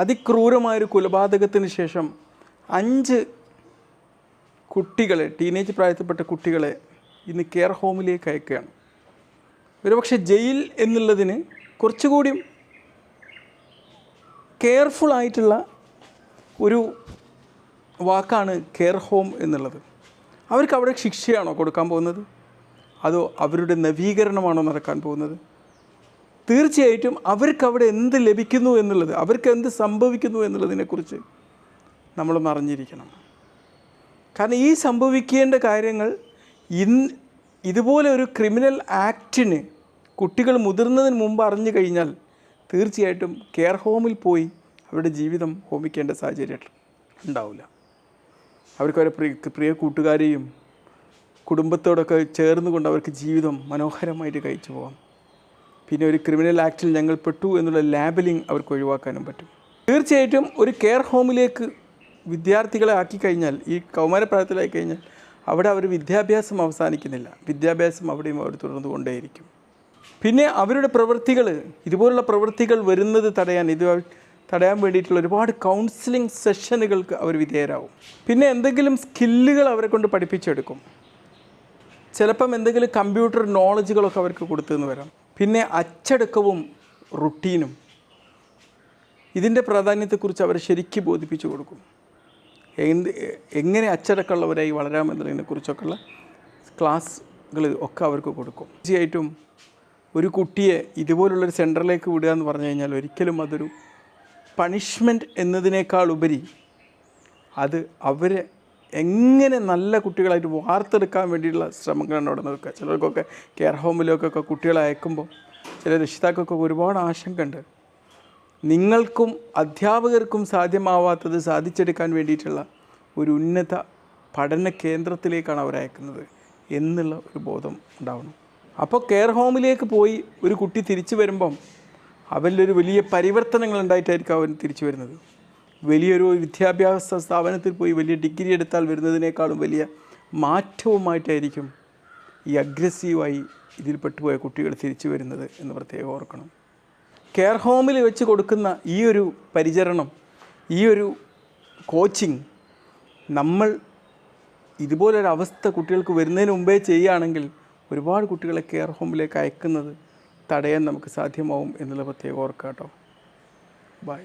അതിക്രൂരമായൊരു കൊലപാതകത്തിന് ശേഷം അഞ്ച് കുട്ടികളെ ടീനേജ് പ്രായത്തിൽപ്പെട്ട കുട്ടികളെ ഇന്ന് കെയർ ഹോമിലേക്ക് അയക്കുകയാണ്. ഒരുപക്ഷെ ജയിൽ എന്നുള്ളതിന് കുറച്ചുകൂടി കെയർഫുൾ ആയിട്ടുള്ള ഒരു വാക്കാണ് കെയർ ഹോം എന്നുള്ളത്. അവർക്ക് അവിടെ ശിക്ഷയാണോ കൊടുക്കാൻ പോകുന്നത്? അതോ അവരുടെ നവീകരണമാണോ നടക്കാൻ പോകുന്നത്? തീർച്ചയായിട്ടും അവർക്ക് അവിടെ എന്ത് ലഭിക്കുന്നു എന്നുള്ളത് അവർക്ക് എന്ത് സംഭവിക്കുന്നു എന്നുള്ളതിനെക്കുറിച്ച് നമ്മളൊന്ന് അറിഞ്ഞിരിക്കണം. കാരണം ഈ സംഭവിക്കേണ്ട കാര്യങ്ങൾ ഇന്ന് ഇതുപോലെ ഒരു ക്രിമിനൽ ആക്റ്റിന് കുട്ടികൾ മുതിർന്നതിന് മുമ്പ് അറിഞ്ഞു കഴിഞ്ഞാൽ തീർച്ചയായിട്ടും കെയർ ഹോമിൽ പോയി അവരുടെ ജീവിതം ഹോമിക്കേണ്ട സാഹചര്യം ഉണ്ടാവില്ല. അവർക്ക് അവരെ പ്രിയ പ്രിയ കൂട്ടുകാരെയും കുടുംബത്തോടൊക്കെ ചേർന്നുകൊണ്ട് അവർക്ക് ജീവിതം മനോഹരമായിട്ട് കഴിച്ചു പോകാം. പിന്നെ ഒരു ക്രിമിനൽ ആക്ടിൽ ഞങ്ങൾ പെട്ടു എന്നുള്ള ലാബലിംഗ് അവർക്ക് ഒഴിവാക്കാനും പറ്റും. തീർച്ചയായിട്ടും ഒരു കെയർ ഹോമിലേക്ക് വിദ്യാർത്ഥികളെ ആക്കി കഴിഞ്ഞാൽ ഈ കൗമാരപ്രായത്തിലായി കഴിഞ്ഞാൽ അവിടെ അവർ വിദ്യാഭ്യാസം അവസാനിക്കുന്നില്ല. വിദ്യാഭ്യാസം അവിടെയും അവർ തുടർന്നുകൊണ്ടേയിരിക്കും. പിന്നെ അവരുടെ പ്രവൃത്തികൾ ഇതുപോലുള്ള പ്രവൃത്തികൾ വരുന്നത് തടയാൻ ഇത് തടയാൻ വേണ്ടിയിട്ടുള്ള ഒരുപാട് കൗൺസിലിംഗ് സെഷനുകൾക്ക് അവർ വിധേയരാകും പിന്നെ എന്തെങ്കിലും സ്കില്ലുകൾ അവരെ കൊണ്ട് പഠിപ്പിച്ചെടുക്കും. ചിലപ്പം എന്തെങ്കിലും കമ്പ്യൂട്ടർ നോളജുകളൊക്കെ അവർക്ക് കൊടുത്തു എന്ന് വരാം. പിന്നെ അച്ചടക്കവും റുട്ടീനും ഇതിന്റെ പ്രാധാന്യത്തെക്കുറിച്ച് അവരെ ശരിക്കും ബോധിപ്പിച്ചു കൊടുക്കും. എന്ത് എങ്ങനെ അച്ചടക്കമുള്ളവരായി വളരാമെന്നുള്ളതിനെക്കുറിച്ചൊക്കെയുള്ള ക്ലാസ്സുകൾ ഒക്കെ അവർക്ക് കൊടുക്കും. തീർച്ചയായിട്ടും ഒരു കുട്ടിയെ ഇതുപോലുള്ളൊരു സെന്ററിലേക്ക് വിടുക എന്ന് പറഞ്ഞു കഴിഞ്ഞാൽ ഒരിക്കലും അതൊരു പണിഷ്മെന്റ് എന്നതിനേക്കാൾ ഉപരി അത് അവരെ എങ്ങനെ നല്ല കുട്ടികളായിട്ട് വാർത്തെടുക്കാൻ വേണ്ടിയിട്ടുള്ള ശ്രമങ്ങളാണ് അവിടെ നടക്കുക. ചിലർക്കൊക്കെ കെയർ ഹോമിലേക്കൊക്കെ കുട്ടികളെ അയക്കുമ്പോൾ ചില രക്ഷിതാക്കൾക്കൊക്കെ ഒരുപാട് ആശങ്കയുണ്ട്. നിങ്ങൾക്കും അധ്യാപകർക്കും സാധ്യമാവാത്തത് സാധിച്ചെടുക്കാൻ വേണ്ടിയിട്ടുള്ള ഒരു ഉന്നത പഠന കേന്ദ്രത്തിലേക്കാണ് അവരയക്കുന്നത് എന്നുള്ള ഒരു ബോധം ഉണ്ടാവണം. അപ്പോൾ കെയർ ഹോമിലേക്ക് പോയി ഒരു കുട്ടി തിരിച്ചു വരുമ്പം അവരിലൊരു വലിയ പരിവർത്തനങ്ങൾ ഉണ്ടായിട്ടായിരിക്കും അവൻ തിരിച്ചു വരുന്നത്. വലിയൊരു വിദ്യാഭ്യാസ സ്ഥാപനത്തിൽ പോയി വലിയ ഡിഗ്രി എടുത്താൽ വരുന്നതിനേക്കാളും വലിയ മാറ്റവുമായിട്ടായിരിക്കും ഈ അഗ്രസീവായി ഇതിൽ പെട്ടുപോയ കുട്ടികൾ തിരിച്ചു വരുന്നത് എന്ന് പ്രത്യേകം ഓർക്കണം. കെയർ ഹോമിൽ വെച്ച് കൊടുക്കുന്ന ഈ ഒരു പരിചരണം ഈ ഒരു കോച്ചിങ് നമ്മൾ ഇതുപോലൊരവസ്ഥ കുട്ടികൾക്ക് വരുന്നതിന് മുമ്പേ ചെയ്യുകയാണെങ്കിൽ ഒരുപാട് കുട്ടികളെ കെയർ ഹോമിലേക്ക് അയക്കുന്നത് തടയാൻ നമുക്ക് സാധ്യമാവും എന്നുള്ള പ്രത്യേകം ഓർക്കാം കേട്ടോ ബൈ